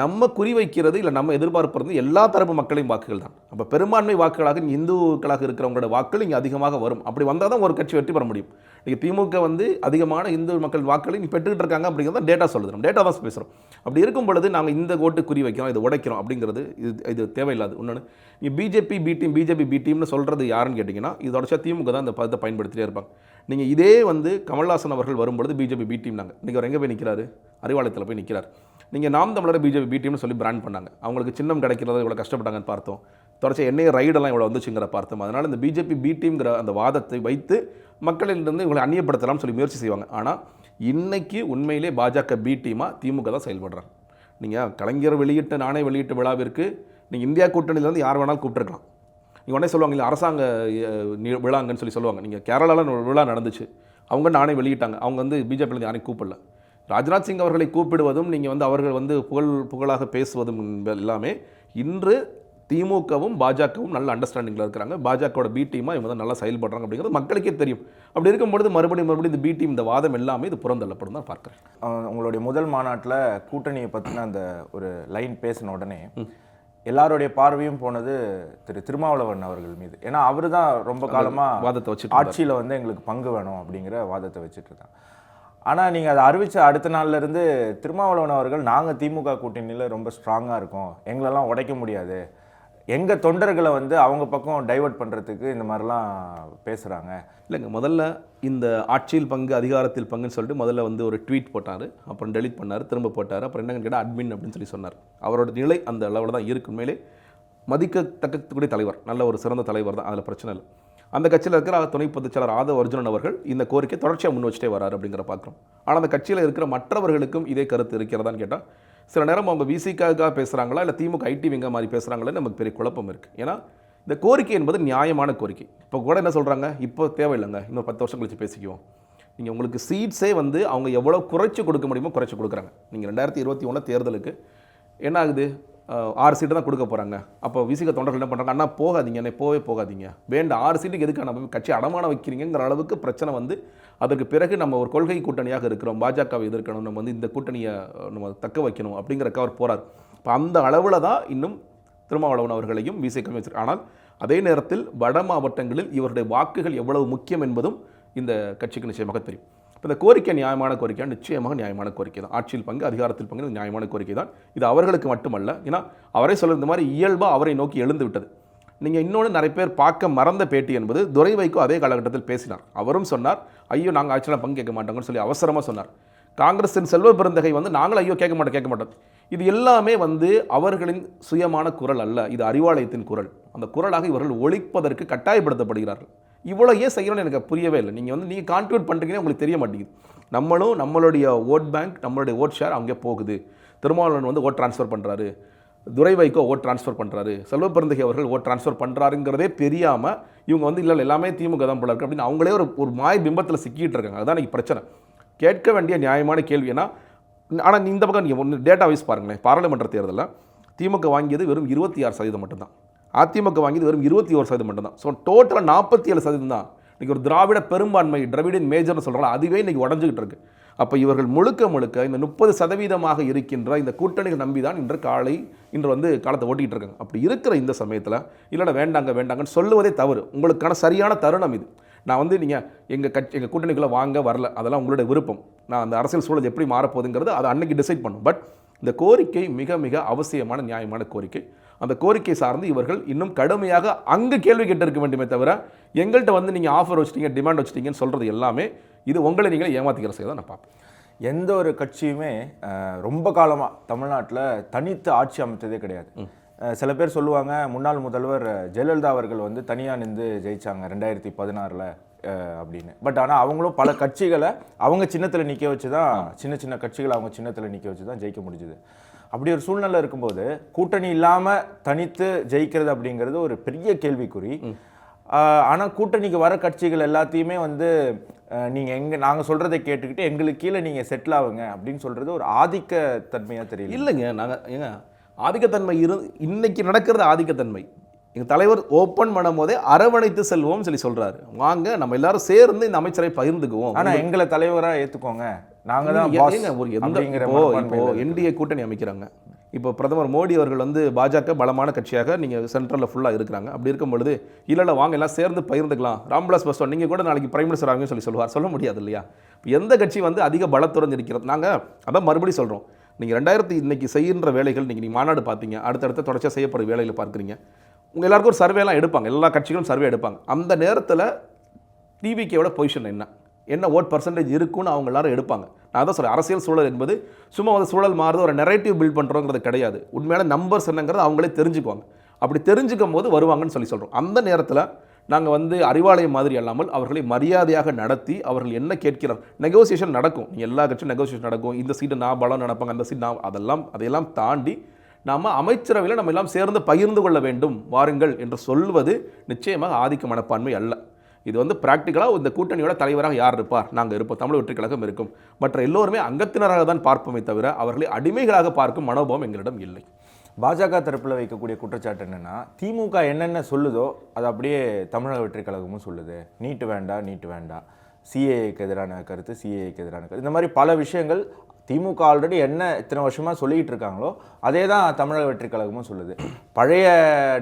நம்ம குறிவைக்கிறது இல்லை நம்ம எதிர்பார்ப்பது எல்லா தரப்பு மக்களையும் வாக்குகள் தான். அப்போ பெரும்பான்மை வாக்குகளாக இந்துக்களாக இருக்கிறவங்களோட வாக்குகள் இங்கே அதிகமாக வரும். அப்படி வந்தால் தான் ஒரு கட்சி வெற்றி பெற முடியும். நீங்கள் திமுக வந்து அதிகமான இந்து மக்கள் வாக்குகளை நீ பெற்றுக்கிட்டு இருக்காங்க அப்படிங்கிறத டேட்டா சொல்லுது. நம்ம டேட்டா தான் பேசுகிறோம் அப்படி இருக்கும் பொழுது நாங்கள் இந்த ஓட்டு குறி வைக்கிறோம் இதை உடைக்கிறோம் அப்படிங்கிறது இது இது தேவையில்லாது. இன்னொன்று நீ BJP B team BJP B டீம்னு சொல்கிறது யாருன்னு கேட்டிங்கன்னா இது தொடர்ச்சியாக திமுக தான் இந்த பதத்தை பயன்படுத்திட்டே இருப்பாங்க. நீங்கள் இதே வந்து கமல்ஹாசன் அவர்கள் வரும்பொழுது பிஜேபி பி டீம் நாங்கள் இன்றைக்கி அவர் எங்கே போய் நிற்கிறாரு அறிவாலயத்தில் போய் நிற்கிறார் நீங்கள் நாம் தமிழர் பிஜேபி பி டீம்னு சொல்லி பிராண்ட் பண்ணாங்க. அவங்களுக்கு சின்னம் கிடைக்கிறது இவ்வளோ கஷ்டப்பட்டாங்கன்னு பார்த்தோம். தொடர்ச்சி என்னைய ரைடெல்லாம் இவ்வளோ வந்துச்சுங்கிற பார்த்தோம். அதனால் இந்த பிஜேபி பிடிஎம்ங்கிற அந்த வாதத்தை வைத்து மக்களிலிருந்து இவங்களை அந்நியப்படுத்தலாம்னு சொல்லி முயற்சி செய்வாங்க. ஆனால் இன்றைக்கி உண்மையிலே பாஜக பி டீமாக திமுக தான் செயல்படுறாங்க. நீங்கள் கலைஞர் வெளியிட்ட நாணய வெளியீட்டு விழாவிற்கு நீங்கள் இந்தியா கூட்டணியிலேருந்து யார் வேணாலும் கூப்பிட்டுருக்கலாம். நீங்கள் உடனே சொல்லுவாங்க இல்லை அரசாங்க விழாங்கன்னு சொல்லி சொல்லுவாங்க. நீங்கள் கேரளாவில் விழா நடந்துச்சு. அவங்க நானே வெளியிட்டாங்க. அவங்க வந்து பிஜேபியிலேருந்து யாரையும் கூப்பிடல. ராஜ்நாத் சிங் அவர்களை கூப்பிடுவதும் நீங்கள் வந்து அவர்கள் வந்து புகழ் புகழாக பேசுவதும் எல்லாமே இன்று திமுகவும் பாஜகவும் நல்ல அண்டர்ஸ்டாண்டிங்கில் இருக்கிறாங்க. பாஜகவோட பி டீமாக இவங்க தான் நல்லா செயல்படுறாங்க அப்படிங்கிறது மக்களுக்கே தெரியும். அப்படி இருக்கும்பொழுது மறுபடியும் மறுபடியும் இந்த பி டீம் இந்த வாதம் எல்லாமே இது புறந்தள்ளப்படும் தான் பார்க்குறேன். உங்களுடைய முதல் மாநாட்டில் கூட்டணியை பற்றின அந்த ஒரு லைன் பேசின உடனே எல்லாருடைய பார்வையும் போனது திரு திருமாவளவன் அவர்கள் மீது. ஏன்னா அவரு தான் ரொம்ப காலமா வாதத்தை இருந்தாரு. ஆட்சியில் வந்து எங்களுக்கு பங்கு வேணும் அப்படிங்கிற வாதத்தை வச்சுட்டு இருக்காங்க ஆனால் நீங்கள் அதை அறிவித்த அடுத்த நாள்லேருந்து திருமாவளவன் அவர்கள் நாங்கள் திமுக கூட்டணியில் ரொம்ப ஸ்ட்ராங்காக இருக்கோம். எங்களெல்லாம் உடைக்க முடியாது. எங்கள் தொண்டர்களை வந்து அவங்க பக்கம் டைவர்ட் பண்ணுறதுக்கு இந்த மாதிரிலாம் பேசுகிறாங்க இல்லைங்க முதல்ல இந்த ஆட்சியில் பங்கு அதிகாரத்தில் பங்குன்னு சொல்லிட்டு முதல்ல வந்து ஒரு ட்வீட் போட்டார். அப்புறம் டெலிட் பண்ணார் திரும்ப போட்டார். அப்புறம் என்னன்னு கேட்டால் அட்மின் அப்படின்னு சொல்லி சொன்னார். அவரோட நிலை அந்த அளவில் தான் இருக்கு. உண்மையிலே மதிக்கத்தக்கக்கூடிய தலைவர் நல்ல ஒரு சிறந்த தலைவர் தான். அதில் பிரச்சனை இல்லை. அந்த கட்சியில் இருக்கிற துணை பொதுச்செயலர் ஆதவ அர்ஜுனன் அவர்கள் இந்த கோரிக்கை தொடர்ச்சியாக முன் வச்சுட்டே வராரு அப்படிங்கிற பார்க்குறோம். ஆனால் அந்த கட்சியில் இருக்கிற மற்றவர்களுக்கும் இதே கருத்து இருக்கிறதான்னு கேட்டால் சில நேரம் அவங்க விசிக்காக பேசுகிறாங்களா இல்லை திமுக ஐடி விங்க மாதிரி பேசுகிறாங்களே நமக்கு பெரிய குழப்பம் இருக்குது ஏன்னா இந்த கோரிக்கை என்பது நியாயமான கோரிக்கை. இப்போ கூட என்ன சொல்கிறாங்க இப்போ தேவையில்லைங்க. இன்னும் பத்து வருஷம் கழிச்சு பேசிக்குவோம். நீங்கள் உங்களுக்கு சீட்ஸே வந்து அவங்க எவ்வளோ குறைச்சி கொடுக்க முடியுமோ குறைச்சி கொடுக்குறாங்க. நீங்கள் ரெண்டாயிரத்தி இருபத்தி ஒன்று தேர்தலுக்கு என்ன ஆகுது? ஆறு சீட்டு தான் கொடுக்க போகிறாங்க அப்போ விசிக தொண்டர்கள் என்ன பண்ணுறாங்க அண்ணா போகாதீங்க என்னை போவே போகாதீங்க. வேண்ட ஆறு சீட்டுக்கு எதுக்கு நம்ம கட்சி அடமான வைக்கிறீங்கிற அளவுக்கு பிரச்சனை வந்து அதுக்கு பிறகு நம்ம ஒரு கொள்கை கூட்டணியாக இருக்கிறோம். பாஜகவை எதிர்க்கணும். நம்ம வந்து இந்த கூட்டணியை நம்ம தக்க வைக்கணும். அப்படிங்கிறக்க அவர் போகிறார் இப்போ அந்த அளவில் தான் இன்னும் திருமாவளவன் அவர்களையும் விசை வச்சிருக்கு ஆனால் அதே நேரத்தில் வட மாவட்டங்களில் இவருடைய வாக்குகள் எவ்வளவு முக்கியம் என்பதும் இந்த கட்சிக்கு நிச்சயமாக தெரியும். இப்போ இந்த கோரிக்கை நியாயமான கோரிக்கை நிச்சயமாக நியாயமான கோரிக்கை தான். ஆட்சியில் பங்கு அதிகாரத்தில் பங்கு நியாயமான கோரிக்கை தான். இது அவர்களுக்கு மட்டுமல்ல. ஏன்னா அவரே சொல்ல இந்த மாதிரி இயல்பாக அவரை நோக்கி எழுந்து விட்டது. நீங்கள் இன்னொன்று நிறைய பேர் பார்க்க மறந்த பேட்டி என்பது துரை வைகோ அதே காலகட்டத்தில் பேசினார். அவரும் சொன்னார் ஐயோ நாங்கள் ஆட்சியில் பங்கு கேட்க மாட்டோங்கன்னு சொல்லி அவசரமாக சொன்னார். காங்கிரஸின் செல்வ பெருந்தகை வந்து நாங்களும் ஐயோ கேட்க மாட்டோம் கேட்க மாட்டோம். இது எல்லாமே வந்து அவர்களின் சுயமான குரல் அல்ல. இது அறிவாலயத்தின் குரல். அந்த குரலாக இவர்கள் ஒழிப்பதற்கு கட்டாயப்படுத்தப்படுகிறார்கள். இவ்வளோ ஏன் செய்யணும்னு எனக்கு புரியவே இல்லை. நீங்கள் வந்து நீங்கள் கான்ட்ரிபியூட் பண்ணுறீங்கன்னு உங்களுக்கு தெரிய மாட்டேங்குது. நம்மளும் நம்மளுடைய ஓட் பேங்க் நம்மளுடைய ஓட் ஷேர் அங்கே போகுது. திருமாவளவன் வந்து ஓட் ட்ரான்ஸ்ஃபர் பண்ணுறாரு துரை வைகோ ஓட் ட்ரான்ஸ்ஃபர் பண்ணுறாரு செல்வ பெருந்தகை அவர்கள் ஓட் ட்ரான்ஸ்ஃபர் பண்ணுறாருங்கிறதே தெரியாமல் இவங்க வந்து இல்லை எல்லாமே திமுக தான் போல இருக்குது அப்படின்னு அவங்களே ஒரு ஒரு மாய பிம்பத்தில் சிக்கிட்டு இருக்காங்க. அதுதான் இன்னைக்கு பிரச்சனை. கேட்க வேண்டிய நியாயமான கேள்வி ஏன்னா ஆனால் இந்த பக்கம் நீங்கள் ஒன்று டேட்டா வைஸ் பாருங்களேன். பாராளுமன்ற தேர்தலில் திமுக வாங்கியது வெறும் இருபத்தி ஆறு சதவீதம் மட்டும்தான். அதிமுக வாங்கியது வெறும் இருபத்தி ஒரு சதவீதம் மட்டும்தான். ஸோ டோட்டலாக நாற்பத்தி ஏழு சதவீதம் தான். இன்றைக்கி ஒரு திராவிட பெரும்பான்மை திராவிடன் மேஜர்னு சொல்கிறாங்க அதுவே இன்றைக்கி உடஞ்சிக்கிட்டு இருக்கு. அப்போ இவர்கள் முழுக்க முழுக்க இந்த முப்பது சதவீதமாக இருக்கின்ற இந்த கூட்டணிகள் நம்பி தான் இன்று காலை இன்று வந்து காலத்தை ஓட்டிகிட்டு இருக்காங்க. அப்படி இருக்கிற இந்த சமயத்தில் இல்லைடா வேண்டாங்க வேண்டாங்கன்னு சொல்லுவதே தவறு. உங்களுக்கான சரியான தருணம் இது. நான் வந்து நீங்கள் எங்கள் கட்சி எங்கள் கூட்டணிக்குள்ளே வாங்க வரல அதெல்லாம் உங்களுடைய விருப்பம். நான் அந்த அரசியல் சூழல் எப்படி மாறப்போகுதுங்கிறது அதை அன்னைக்கு டிசைட் பண்ணும். பட் இந்த கோரிக்கை மிக மிக அவசியமான நியாயமான கோரிக்கை. அந்த கோரிக்கை சார்ந்து இவர்கள் இன்னும் கடுமையாக அங்கே கேள்வி கேட்டு இருக்க வேண்டுமே தவிர எங்கள்கிட்ட வந்து நீங்கள் ஆஃபர் வச்சிட்டீங்க டிமாண்ட் வச்சிட்டீங்கன்னு சொல்கிறது எல்லாமே இது உங்களை நீங்களே ஏமாத்திக்கிற செய்ய தான் நான் பார்ப்பேன். எந்த ஒரு கட்சியுமே ரொம்ப காலமாக தமிழ்நாட்டில் தனித்து ஆட்சி அமைத்ததே கிடையாது. சில பேர் சொல்லுவாங்க முன்னாள் முதல்வர் ஜெயலலிதா அவர்கள் வந்து தனியாக நின்று ஜெயிச்சாங்க ரெண்டாயிரத்தி பதினாறில் அப்படின்னு. பட் ஆனால் அவங்களும் பல கட்சிகளை அவங்க சின்னத்தில் நிற்க வச்சு தான் சின்ன சின்ன கட்சிகளை அவங்க சின்னத்தில் நிற்க வச்சு தான் ஜெயிக்க முடிஞ்சுது. அப்படி ஒரு சூழ்நிலை இருக்கும்போது கூட்டணி இல்லாமல் தனித்து ஜெயிக்கிறது அப்படிங்கிறது ஒரு பெரிய கேள்விக்குறி. ஆனால் கூட்டணிக்கு வர கட்சிகள் எல்லாத்தையுமே வந்து அஹ், நீங்க எங்க நாங்க சொல்றதை கேட்டுக்கிட்டு எங்களுக்கு கீழே நீங்க செட்டில் ஆகுங்க அப்படின்னு சொல்றது ஒரு ஆதிக்க தன்மையா தெரியல. இல்லைங்க நாங்கள் ஏங்க ஆதிக்கத்தன்மை இரு இன்னைக்கு நடக்கிறது ஆதிக்கத்தன்மை. எங்கள் தலைவர் ஓப்பன் பண்ணும் போதே அரவணைத்து செல்வோம் சொல்லி சொல்றாரு. வாங்க நம்ம எல்லாரும் சேர்ந்து இந்த அமைச்சரை பகிர்ந்துக்குவோம். ஆனா எங்களை தலைவரா ஏத்துக்கோங்க. நாங்க தான் ஒரு எந்த அப்படிங்கிற இப்போ. என்டிஏ கூட்டணி அமைக்கிறாங்க. இப்போ பிரதமர் மோடி அவர்கள் வந்து பாஜக பலமான கட்சியாக நீங்கள் சென்ட்ரலில் ஃபுல்லாக இருக்கிறாங்க. அப்படி இருக்கும் பொழுது இல்லை இல்லை வாங்க எல்லாம் சேர்ந்து பகிர்ந்துக்கலாம். ராம்விலாஸ் பஸ்வான் நீங்கள் கூட நாளைக்கு பிரைம் மினிஸ்டர் ஆகுங்கன்னு சொல்லி சொல்லுவார். சொல்ல முடியாது இல்லையா? எந்த கட்சி வந்து அதிக பலத்துடன் இருக்கிறது? நாங்கள் அதான் மறுபடியும் சொல்கிறோம் நீங்கள் ரெண்டாயிரத்தி இன்னைக்கு செய்கின்ற வேலைகள் நீங்கள் நீங்கள் மாநாடு பார்த்தீங்க அடுத்தடுத்த தொடர்ச்சியாக செய்யப்படும் வேலைகளை பார்க்குறீங்க. உங்கள் எல்லாருக்கும் ஒரு சர்வேலாம் எடுப்பாங்க. எல்லா கட்சிகளும் சர்வே எடுப்பாங்க. அந்த நேரத்தில் டிவிகேவோட பொசிஷன் என்ன? என்ன ஓட் பர்சன்டேஜ் இருக்குன்னு அவங்க எல்லாரும் எடுப்பாங்க. நான் தான் சொல்கிறேன் அரசியல் சூழல் என்பது சும்மா ஒரு சூழல் மாறுது ஒரு நெரேட்டிவ் பில்ட் பண்ணுறோங்கிறது கிடையாது. உண்மையான நம்பர்ஸ் என்னங்கிறது அவங்களே தெரிஞ்சுக்குவாங்க. அப்படி தெரிஞ்சுக்கும் போது வருவாங்கன்னு சொல்லி சொல்கிறோம் அந்த நேரத்தில் நாங்கள் வந்து அறிவாலயம் மாதிரி அல்லாமல் அவர்களை மரியாதையாக நடத்தி அவர்கள் என்ன கேட்கிறார் நெகோசியேஷன் நடக்கும். எல்லா கட்சியும் நெகோசியேஷன் நடக்கும். இந்த சீட்டு நான் பலம் நடப்பாங்க அந்த சீட் நான் அதெல்லாம் அதையெல்லாம் தாண்டி நாம் அமைச்சரவையில் நம்ம எல்லாம் சேர்ந்து பகிர்ந்து கொள்ள வேண்டும். வாருங்கள் என்று சொல்வது நிச்சயமாக ஆதிக்க மனப்பான்மை அல்ல. இது வந்து ப்ராக்டிக்கலாக இந்த கூட்டணியோட தலைவராக யார் இருப்பார்? நாங்கள் இருப்போம். தமிழ் வெற்றி கழகம் இருக்கும். மற்ற எல்லோருமே அங்கத்தினராக தான் பார்ப்போமே தவிர அவர்களை அடிமைகளாக பார்க்கும் மனோபாவம் எங்களிடம் இல்லை. பாஜக தரப்பில் வைக்கக்கூடிய குற்றச்சாட்டு என்னென்னா திமுக என்னென்ன சொல்லுதோ அது அப்படியே தமிழக வெற்றி கழகமும் சொல்லுது. நீட்டு வேண்டாம் நீட்டு வேண்டாம் சிஏஏக்கு எதிரான கருத்து சிஏஏக்கு எதிரான கருத்து. இந்த மாதிரி பல விஷயங்கள் திமுக ஆல்ரெடி என்ன இத்தனை வருஷமா சொல்லிட்டு இருக்காங்களோ அதே தான் தமிழக வெற்றி கழகமும் சொல்லுது. பழைய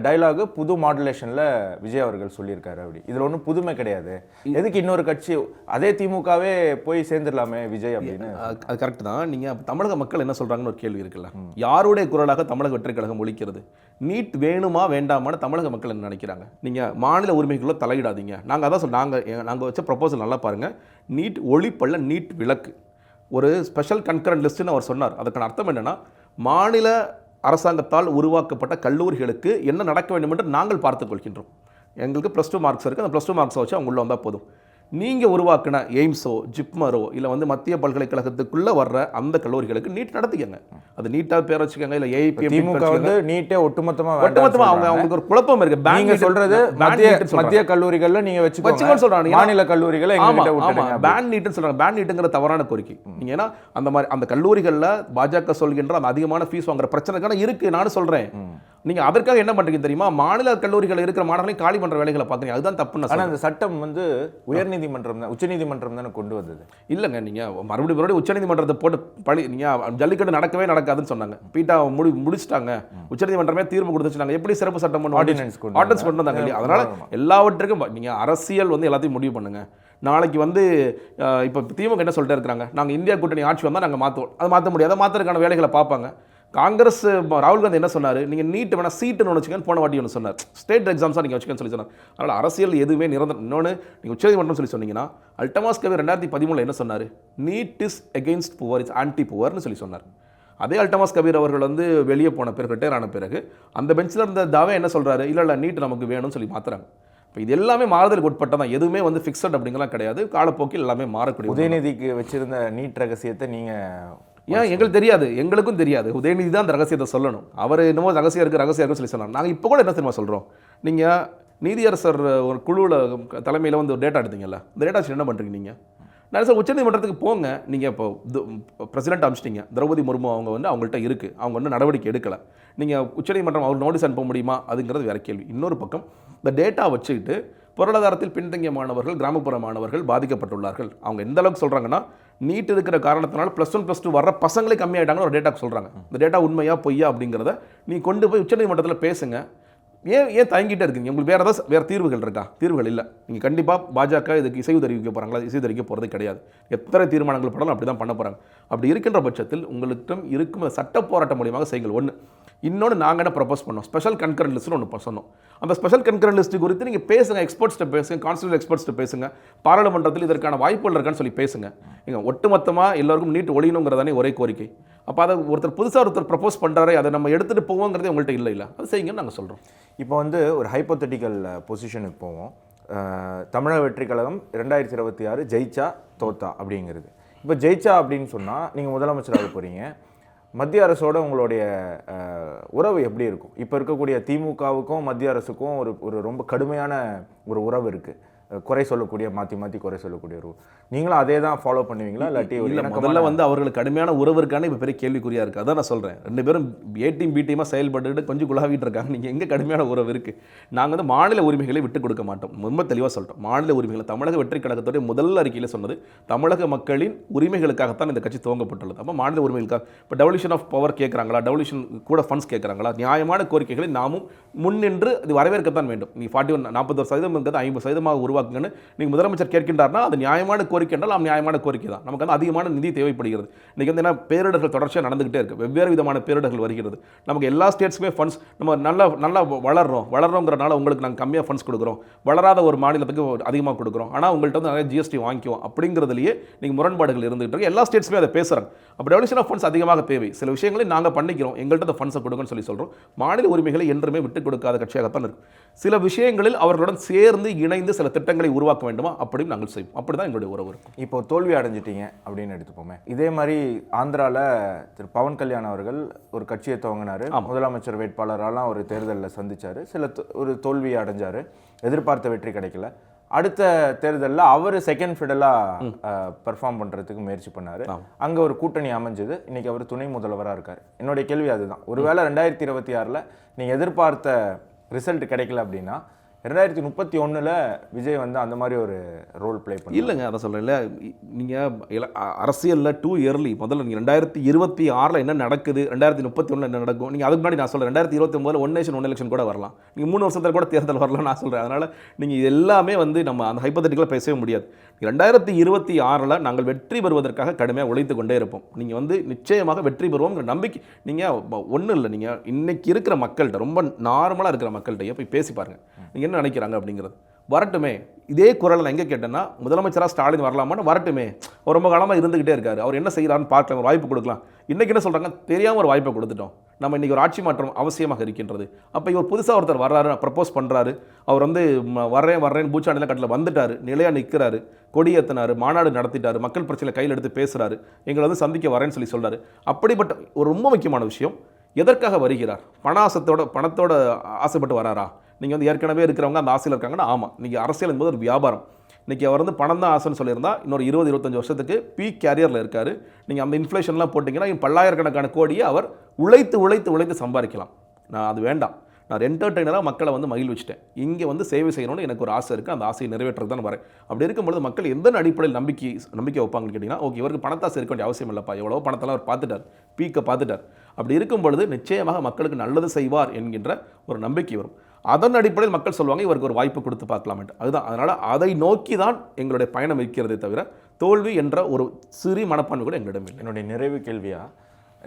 டைலாகு புது மாடுலேஷன்ல விஜய் அவர்கள் சொல்லியிருக்காரு அப்படி. இதுல ஒன்றும் புதுமை கிடையாது. எதுக்கு இன்னொரு கட்சி அதே திமுகவே போய் சேர்ந்துடலாமே விஜய் அப்படின்னு? அது கரெக்ட் தான். நீங்கள் தமிழக மக்கள் என்ன சொல்கிறாங்கன்னு ஒரு கேள்வி இருக்குல்ல. யாருடைய குரலாக தமிழக வெற்றி கழகம் ஒழிக்கிறது? நீட் வேணுமா வேண்டாமான்னு தமிழக மக்கள் என்ன நினைக்கிறாங்க? நீங்கள் மாநில உரிமைக்குள்ளே தலையிடாதீங்க. நாங்கள் அதான் சொல் நாங்கள் நாங்கள் வச்ச ப்ரப்போசல் நல்லா பாருங்கள் நீட் ஒழிப்பல்ல நீட் விலக்கு. ஒரு ஸ்பெஷல் கன்கரண்ட் லிஸ்ட்டுன்னு அவர் சொன்னார். அதுக்கான அர்த்தம் என்னென்னா மாநில அரசாங்கத்தால் உருவாக்கப்பட்ட கல்லூரிகளுக்கு என்ன நடக்க வேண்டும் என்று நாங்கள் பார்த்துக் கொள்கின்றோம். எங்களுக்கு ப்ளஸ் டூ மார்க்ஸ் இருக்குது அந்த ப்ளஸ் டூ மார்க்ஸை வச்சு அவங்க உள்ளே வந்தால் போதும். நீங்கள் உருவாக்கின எய்ம்ஸோ ஜிப்மரோ இல்லை வந்து மத்திய பல்கலைக்கழகத்துக்குள்ளே வர்ற அந்த கல்லூரிகளுக்கு நீட் நடத்திக்கங்க. அது நீட்டாக பேர் வச்சுக்கோங்க இல்லை ஏஐபி திமுக வந்து நீட்டே ஒட்டுமொத்தமா வேண்டாம்னு ஒட்டுமொத்தமாக அவங்க. அவங்களுக்கு ஒரு குழப்பம் இருக்கு. Needed- சொல்றது மத்திய. மத்திய கல்லூரிகள்ல நீங்க வச்சுக்கோன்னு வச்சுக்கோங்க சொல்றாங்க. மாநில கல்லூரிகளை ஆமா எங்ககிட்ட ஆமா விட்டுடுங்க அப்படி. பேன் நீட்னு சொல்றாங்க. பேன் நீட்டுங்கிற தவறான கோரிக்கை. நீங்க ஏன்னா அந்த மாதிரி அந்த கல்லூரிகள்ல பாஜக சொல்கின்ற அந்த அதிகமான ஃபீஸ் வாங்குற பிரச்சனைக்கான இருக்கு. நானும் சொல்றேன். நீங்க அதற்காக என்ன பண்றீங்க தெரியுமா? மாநில கல்லூரிகள் இருக்கிற மாணவர்களையும் காலி பண்ற வேலைகளை பாக்குறீங்க அதுதான் தப்புன்னு நான் ஆனா சொல்றேன். அந்த சட்டம் வந்து உயர்நீதிமன்றம் தான் உச்சநீதிமன்றம் தானே கொண்டு வந்தது? இல்லைங்க நீங்க மறுபடியும் மறுபடியும் உச்சநீதிமன்றத்தை போட்டு பழி நீங்க ஜல்லிக்கட்டு நடக்கவே நடக்காதுன்னு சொன்னாங்க. பீட்டா முடி முடிச்சிட்டாங்க. உச்சநீதிமன்றமே தீர்ப்பு கொடுத்துச்சு எப்படி சிறப்பு சட்டம் கொண்டு Ordinance வந்துச்சு? கொண்டு வந்தாங்க இல்லையா? அதனால. எல்லாவற்றுக்கும் நீங்க அரசியல் வந்து எல்லாத்தையும் முடிவு பண்ணுங்க. நாளைக்கு வந்து இப்போ திமுக என்ன சொல்லிட்டு இருக்கிறாங்க? நாங்க இந்தியா கூட்டணி ஆட்சி வந்தா நாங்க மாத்துவோம். அதை மாற்ற முடியாது. அதை மாத்துறதுக்கான வேலைகளை பார்ப்பாங்க. காங்கிரஸ் ராகுல் காந்தி என்ன சொன்னார்? நீங்கள் நீட் வேணால் சீட்டுன்னு ஒன்று வச்சுக்கன்னு போன வாட்டி ஒன்று சொன்னார். ஸ்டேட் எக்ஸாம்ஸாக நீங்கள் வச்சுக்கன்னு சொல்லி சொன்னார். அதனால் அரசியல் எதுவுமே நிரந்தரம் இன்னொன்று நீங்கள் உச்சநீதிமன்றம் சொல்லி சொன்னீங்கன்னா அல்டமாஸ் கவி ரெண்டாயிரத்தி பதிமூணில் என்ன சொன்னார்? NEET is against poor is anti புவர்னு சொல்லி சொன்னார். அதே அல்டமாஸ் கபீர் அவர்கள் வந்து வெளியே போன பிறகு ரிட்டையர் ஆன பிறகு அந்த பெஞ்சில் இருந்த தாவே என்ன சொல்கிறாரு இல்லை இல்லை நீட் நமக்கு வேணும்னு சொல்லி மாத்துறாங்க. இப்போ இது எல்லாமே மாறுதலுக்கு உட்பட்டதான் எதுவுமே வந்து ஃபிக்ஸட் அப்படிங்கலாம் கிடையாது. காலப்போக்கில் எல்லாமே மாறக்கூடிய உதயநிதிக்கு வச்சிருந்த நீட் ரகசியத்தை நீங்கள் ஏன்? எங்களுக்கு தெரியாது. எங்களுக்கும் தெரியாது. உதயநிதி தான் அந்த ரகசியத்தை சொல்லணும். அவர் என்னமோ ரகசியம் இருக்குது ரகசியம் இருக்குன்னு சொல்லி சொன்னாங்க. நாங்கள் இப்போ கூட என்ன தெரியுமா சொல்கிறோம் நீங்கள் நீதியரசர் ஒரு குழுவில் தலைமையில் வந்து ஒரு டேட்டா எடுத்தீங்கல்ல? இந்த டேட்டா என்ன பண்ணுறீங்க நீங்கள் நான் சார் உச்சநீதிமன்றத்துக்கு போங்க. நீங்கள் இப்போ பிரசிடென்ட் அமிச்சிட்டீங்க. திரௌபதி முர்மு அவங்க வந்து அவங்கள்ட்ட இருக்குது அவங்க வந்து நடவடிக்கை எடுக்கலை. நீங்கள் உச்சநீதிமன்றம் அவர் நோட்டீஸ் அனுப்ப முடியுமா? அதுங்கிறது வேற கேள்வி. இன்னொரு பக்கம் இந்த டேட்டா வச்சுக்கிட்டு பொருளாதாரத்தில் பின்தங்கிய மாணவர்கள் கிராமப்புற மாணவர்கள் பாதிக்கப்பட்டுள்ளார்கள். அவங்க எந்த அளவுக்கு சொல்கிறாங்கன்னா நீட் இருக்கிற காரணத்தினால ப்ளஸ் ஒன் ப்ளஸ் டூ வர பசங்களே கம்மியாயிட்டாங்கன்னு ஒரு டேட்டா சொல்கிறாங்க இந்த டேட்டா உண்மையா பொய்யா அப்படிங்கிறத நீ கொண்டு போய் உச்சநீதிமன்றத்தில் பேசுங்க. ஏன் ஏன் தயங்கிட்டே இருக்கீங்க? உங்களுக்கு வேறு ஏதாவது வேறு தீர்வுகள் இருக்கா? தீர்வுகள் இல்லை. நீங்கள் கண்டிப்பாக பாஜக இதுக்கு இசைவு தெரிவிக்க போகிறாங்களா இசை தெரிவிக்க போகிறது கிடையாது. எத்தனை தீர்மானங்கள் படலாம்? அப்படி தான் பண்ண போகிறாங்க அப்படி இருக்கின்ற பட்சத்தில் உங்களிடம் இருக்கும் சட்ட போராட்டம் மூலியமாக செய்யுங்கள் ஒன்று இன்னொன்று நாங்கள் என்ன ப்ரப்போஸ் பண்ணோம்? ஸ்பெஷல் கன்கரண்ட் லிஸ்ட்னு ஒன்று சொன்னோம். அந்த ஸ்பெஷல் கன்கரண்ட் லிஸ்ட் குறித்து நீங்கள் பேசுங்க எக்ஸ்பர்ட்ஸ்ட்டு பேசுங்க கான்ஸ்டியூல் எக்ஸ்பர்ட்ஸ்ட்டு பேசுங்க பாராளுமன்றத்தில் இதற்கான வாய்ப்புகள் இருக்கான்னு சொல்லி பேசுங்க. நீங்க ஒட்டுமொத்தமாக எல்லாருக்கும் நீட் ஒழியணுங்கிறதானே ஒரே கோரிக்கை. அப்போ அதை ஒருத்தர் புதுசாக ஒருத்தர் ப்ரப்போஸ் பண்ணுறாரு அதை நம்ம எடுத்துகிட்டு போவோங்கிறதே உங்கள்கிட்ட இல்லை இல்லை. அது செய்யுங்கன்னு நாங்கள் சொல்கிறோம் இப்போ வந்து ஒரு ஹைப்போத்தட்டிக்கல் பொசிஷனுக்கு போவோம். தமிழக வெற்றி கழகம் ரெண்டாயிரத்தி இருபத்தி ஆறு ஜெயிச்சா தோத்தா அப்படிங்கிறது. இப்போ ஜெயிச்சா அப்படின்னு சொன்னால் நீங்கள் முதலமைச்சராக போகிறீங்க மத்திய அரசோட உங்களுடைய உறவு எப்படி இருக்கும்? இப்போ இருக்கக்கூடிய திமுகவுக்கும் மத்திய அரசுக்கும் ஒரு ஒரு ரொம்ப கடுமையான ஒரு உறவு இருக்குது குறை சொல்லக்கூடிய மாற்றி மாற்றி குறை சொல்லக்கூடிய ஒரு நீங்களும் அதே தான் ஃபாலோ பண்ணுவீங்களா இல்லாட்டி இல்லை முதல்ல வந்து அவர்களுக்கு கடுமையான உறவு இருக்கான்னு இப்போ பெரிய கேள்விக்குறியாக இருக்குது அதான் நான் சொல்கிறேன் ரெண்டு பேரும் ஏ டீம் பி டீமாக செயல்பட்டுட்டு கொஞ்சம் குழாவிட்டு இருக்காங்க. நீங்கள் எங்கே கடுமையான உறவு இருக்குது நாங்கள் வந்து மாநில உரிமைகளை விட்டு கொடுக்க மாட்டோம். ரொம்ப தெளிவாக சொல்லிட்டோம் மாநில உரிமைகளை தமிழக வெற்றி கழகத்துடைய முதல் அறிக்கையில் சொன்னது தமிழக மக்களின் உரிமைகளுக்காகத்தான் இந்த கட்சி துவங்கப்பட்டுள்ளது. அப்போ மாநில உரிமைகளுக்காக இப்போ டெவல்யூஷன் ஆஃப் பவர் கேட்குறாங்களா டெவல்யூஷன் கூட ஃபண்ட்ஸ் கேட்குறாங்களா நியாயமான கோரிக்கைகளை நாமும் முன்னின்று அது வரவேற்கத்தான் வேண்டும். நீ ஃபார்ட்டி ஒன் நாற்பத்தொரு சதவீதம் இருக்கிறது ஐம்பது சதவீதமாக உருவாக்குங்கன்னு நீங்கள் முதலமைச்சர் கேட்கின்றார்னா அது நியாயமான கோரிக்கை என்றால் நாம் நியாயமான கோரிக்கை தான். நமக்கு வந்து அதிகமான நிதி தேவைப்படுகிறது. இன்றைக்கி வந்து என்ன பேரிடர்கள் தொடர்ச்சியாக நடந்துகிட்டே இருக்குது வெவ்வேறு விதமான பேரிடர்கள் வருகிறது. நமக்கு எல்லா ஸ்டேட்ஸுமே ஃபண்ட்ஸ் நம்ம நல்லா நல்லா வளர்கிறோம் வளர்கிறோங்கிறனால உங்களுக்கு நாங்கள் கம்மியாக ஃபண்ட்ஸ் கொடுக்குறோம். வளராத ஒரு மாநிலத்துக்கு அதிகமாக கொடுக்குறோம். ஆனால் உங்கள்கிட்ட வந்து நிறைய ஜிஎஸ்டி வாங்கிக்குவோம். அப்படிங்கிறதுலேயே நீங்கள் முரண்பாடுகள் இருந்துகிட்டு இருக்கு. எல்லா ஸ்டேட்ஸுமே அதை பேசுகிறாங்க அப்போ டெவல்யூஷன் ஆஃப் ஃபண்ட்ஸ் அதிகமாக தேவை. சில விஷயங்களை நாங்கள் பண்ணிக்கிறோம். எங்கள்கிட்ட அந்த ஃபண்ட்ஸை கொடுங்கன்னு சொல்லி சொல்கிறோம் மாநில உரிமைகளை என்றுமே விட்டுக் கொடுக்காத கட்சியாகத்தான் இருக்கும் சில விஷயங்களில் அவர்களுடன் சேர்ந்து இணைந்து சில திட்டங்கள் உருவாக்க வேண்டுமா? அப்படியும் நாங்கள் செய்வோம் அப்படி தான் எங்களுடைய உறவு இருக்கும். இப்போ தோல்வி அடைஞ்சிட்டீங்க அப்படின்னு எடுத்துப்போமே. இதே மாதிரி ஆந்திரால திரு பவன் கல்யாண் அவர்கள் ஒரு கட்சியை துவங்கினாரு. முதலமைச்சர் வேட்பாளரெல்லாம் ஒரு தேர்தலில் சந்திச்சாரு. சில ஒரு தோல்வியை அடைஞ்சாரு. எதிர்பார்த்த வெற்றி கிடைக்கல. அடுத்த தேர்தலில் அவர் செகண்ட் ஃபிடலாக பெர்ஃபார்ம் பண்ணுறதுக்கு முயற்சி பண்ணாரு. அங்கே ஒரு கூட்டணி அமைஞ்சது. இன்னைக்கு அவர் துணை முதல்வராக இருக்கார். என்னுடைய கேள்வி அதுதான். ஒருவேளை ரெண்டாயிரத்தி இருபத்தி ஆறில் நீங்கள் எதிர்பார்த்த ரிசல்ட் கிடைக்கல அப்படின்னா ரெண்டாயிரத்தி முப்பத்தி ஒன்றில் விஜய் வந்து அந்த மாதிரி ஒரு ரோல் ப்ளே பண்ணி இல்லைங்க அதை சொல்கிறேன்ல நீங்கள் அரசியலில் டூ இயர்லி முதல்ல நீங்கள் ரெண்டாயிரத்தி இருபத்தி ஆறில் என்ன நடக்குது ரெண்டாயிரத்தி முப்பத்தி ஒன்றில் என்ன நடக்கும் நீங்கள் அதுக்கு முன்னாடி நான் சொல்கிறேன் ரெண்டாயிரத்தி இருபத்தி ஒன்பதில் ஒன் நேஷன் ஒன் எலெக்ஷன் கூட வரலாம். நீங்கள் மூணு வருஷத்தில் கூட தேர்தல் வரலாம் நான் சொல்கிறேன் அதனால் நீங்கள் எல்லாமே வந்து நம்ம அந்த ஹைப்பத்தட்டிக்கலாக பேசவே முடியாது. ரெண்டாயிரத்தி இருபத்தி ஆறில் நாங்கள் வெற்றி பெறுவதற்காக கடுமையாக உழைத்து கொண்டே இருப்போம். நீங்கள் வந்து நிச்சயமாக வெற்றி பெறுவோங்கிற நம்பிக்கை நீங்கள் ஒன்றும் இல்லை. நீங்கள் இன்னைக்கு இருக்கிற மக்கள்கிட்ட ரொம்ப நார்மலாக இருக்கிற மக்கள்கிட்ட போய் பேசி பாருங்கள் நீங்கள் என்ன நினைக்கிறாங்க அப்படிங்கிறது? வரட்டுமே. இதே குரல் நான் எங்கே கேட்டேன்னா முதலமைச்சராக ஸ்டாலின் வரலாமான்னு வரட்டுமே. அவர் ரொம்ப காலமாக இருந்துக்கிட்டே இருக்காரு. அவர் என்ன செய்கிறான்னு பார்க்கலாம் ஒரு வாய்ப்பு கொடுக்கலாம். இன்றைக்கி என்ன சொல்கிறாங்க தெரியாமல் ஒரு வாய்ப்பை கொடுத்துட்டோம். நம்ம இன்றைக்கி ஒரு ஆட்சி மாற்றம் அவசியமாக இருக்கின்றது. அப்போ இவர் புதுசாக ஒருத்தர் வர்றாரு ப்ரப்போஸ் பண்ணுறாரு அவர் வந்து வர்றேன் வர்றேன் வர்றேன்னு பூச்சாண்டியில் கட்டில் வந்துட்டார். நிலையாக நிற்கிறாரு கொடியேற்றினார் மாநாடு நடத்திட்டார். மக்கள் பிரச்சனை கையில் எடுத்து பேசுகிறாரு எங்களை வந்து சந்திக்க வரேன்னு சொல்லி சொல்றாரு. அப்படிப்பட்ட ஒரு ரொம்ப முக்கியமான விஷயம் எதற்காக வருகிறார்? பண ஆசத்தோட பணத்தோட ஆசைப்பட்டு வராரா? நீங்கள் வந்து ஏற்கனவே இருக்கிறவங்க அந்த ஆசையில் இருக்காங்கன்னா ஆமாம் நீங்கள் அரசியல் என்பது ஒரு வியாபாரம். இன்றைக்கி அவர் வந்து பணம் தான் ஆசைன்னு சொல்லியிருந்தா இன்னொரு இருபது இருபத்தஞ்சு வருஷத்துக்கு பீக் கேரியரில் இருக்கார். நீங்கள் அந்த இன்ஃப்ளேஷன்லாம் போட்டிங்கன்னா பல்லாயிரக்கணக்கான கோடியை அவர் உழைத்து உழைத்து உழைத்து சம்பாதிக்கலாம். நான் அது வேண்டாம். நான் என்டர்டெய்னராக மக்களை வந்து மகிழ்விச்சிட்டேன் இங்கே வந்து சேவை செய்யணும்னு எனக்கு ஒரு ஆசை இருக்குது அந்த ஆசையை நிறைவேற்றுறது தான் வரேன். அப்படி இருக்கும்பொழுது மக்கள் எந்த அடிப்படையில் நம்பிக்கை நம்பிக்கை வைப்பாங்கன்னு கேட்டிங்கன்னா ஓகே இவருக்கு பணத்தாசை இருக்க வேண்டிய அவசியம் இல்லைப்பா. எவ்வளோ பணத்தெல்லாம் அவர் பார்த்துட்டார். பீக்கை பார்த்துட்டார். அப்படி இருக்கும் பொழுது நிச்சயமாக மக்களுக்கு நல்லது செய்வார் என்கின்ற ஒரு நம்பிக்கை வரும். அதன் அடிப்படையில் மக்கள் சொல்லுவாங்க இவருக்கு ஒரு வாய்ப்பு கொடுத்து பார்க்கலாமேட்டு அதுதான். அதனால் அதை நோக்கி தான் எங்களுடைய பயணம் இருக்கிறதே தவிர தோல்வி என்ற ஒரு சிறு மனப்பான்மை கூட எங்களிடம் இல்லை. என்னுடைய நிறைவு கேள்வியா?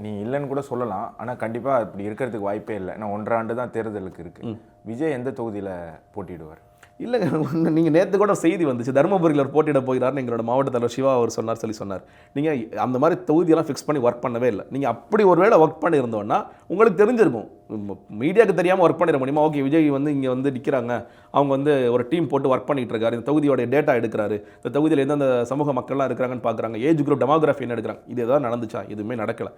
நீ இல்லைன்னு கூட சொல்லலாம். ஆனா கண்டிப்பா இப்படி இருக்கிறதுக்கு வாய்ப்பே இல்லை. நான் ஒன்றரை ஆண்டு தான் தேர்தலுக்கு இருக்கு. விஜய் எந்த தொகுதியில போட்டியிடுவார்? இல்லைங்க நீங்கள் நேற்று கூட செய்தி வந்துச்சு. தருமபுரியில் ஒரு போட்டியிட போகிறார்னு எங்களோட மாவட்ட தலைவர் சிவா அவர் சொன்னார் சொல்லி சொன்னார். நீங்கள் அந்த மாதிரி தொகுதியெல்லாம் ஃபிக்ஸ் பண்ணி ஒர்க் பண்ணவே இல்லை. நீங்கள் அப்படி ஒரு வேளை ஒர்க் பண்ணியிருந்தோன்னா உங்களுக்கு தெரிஞ்சிருக்கும். மீடியாவுக்கு தெரியாமல் ஒர்க் பண்ணிட முடியுமா? ஓகே விஜய் வந்து இங்கே வந்து நிற்கிறாங்க அவங்க வந்து ஒரு டீம் போட்டு ஒர்க் பண்ணிகிட்டு இருக்காரு. இந்த தொகுதியோட டேட்டா எடுக்கிறாரு. இந்த தொகுதியில் எந்தெந்த சமூக மக்கள்லாம் இருக்கிறாங்கன்னு பார்க்குறாங்க. ஏஜ் குரூப் டெமோகிராஃபி என்ன எடுக்கிறாங்க? இது எதாவது நடந்துச்சா? எதுவுமே நடக்கலை.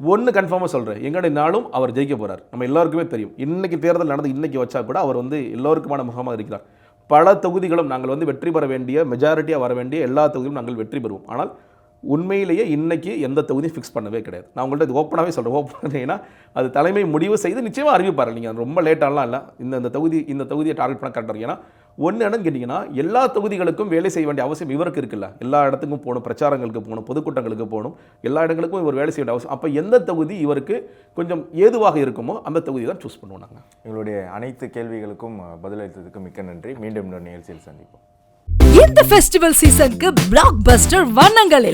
ஒன்று கன்ஃபார்மாக சொல்கிறேன் எங்களுடைய நாளும் அவர் ஜெயிக்க போகிறார் நம்ம எல்லாருக்குமே தெரியும். இன்றைக்கி தேர்தல் நடந்து இன்னைக்கு வச்சா கூட அவர் வந்து எல்லோருக்குமான முகமாக இருக்கிறார். பல தொகுதிகளும் நாங்கள் வந்து வெற்றி பெற வேண்டிய மெஜாரிட்டியாக வர வேண்டிய எல்லா தொகுதியும் நாங்கள் வெற்றி பெறுவோம். ஆனால் உண்மையிலேயே இன்றைக்கி எந்த தொகுதியும் ஃபிக்ஸ் பண்ணவே கிடையாது. நான் உங்கள்கிட்ட இது ஓப்பனாகவே சொல்கிறேன் ஓப்பன் ஏன்னா அது தலைமை முடிவு செய்து நிச்சயமாக அறிவிப்பார். நீங்கள் ரொம்ப லேட்டாலாம் இல்லை. இந்த இந்த தொகுதி இந்த தொகுதியை டார்கெட் பண்ண கரெக்டாக ஏன்னா ஒன்று என்னன்னு கேட்டிங்கன்னா எல்லா தொகுதிகளுக்கும் வேலை செய்ய வேண்டிய அவசியம் இவருக்கு இருக்குல்ல. எல்லா இடத்துக்கும் போகணும் பிரச்சாரங்களுக்கு போகணும் பொதுக்கூட்டங்களுக்கு போகணும். எல்லா இடங்களுக்கும் இவர் வேலை செய்ய வேண்டிய அவசியம். அப்போ எந்த தொகுதி இவருக்கு கொஞ்சம் ஏதுவாக இருக்குமோ அந்த தொகுதி தான் சூஸ் பண்ணுவோம் நாங்கள் எங்களுடைய அனைத்து கேள்விகளுக்கும் பதிலளித்ததுக்கு மிக்க நன்றி. மீண்டும் இன்னொரு நிகழ்ச்சியில் சந்திப்போம். இந்த ஃபெஸ்டிவல் சீசனுக்கு பிளாக் பஸ்டர் வண்ணங்கள்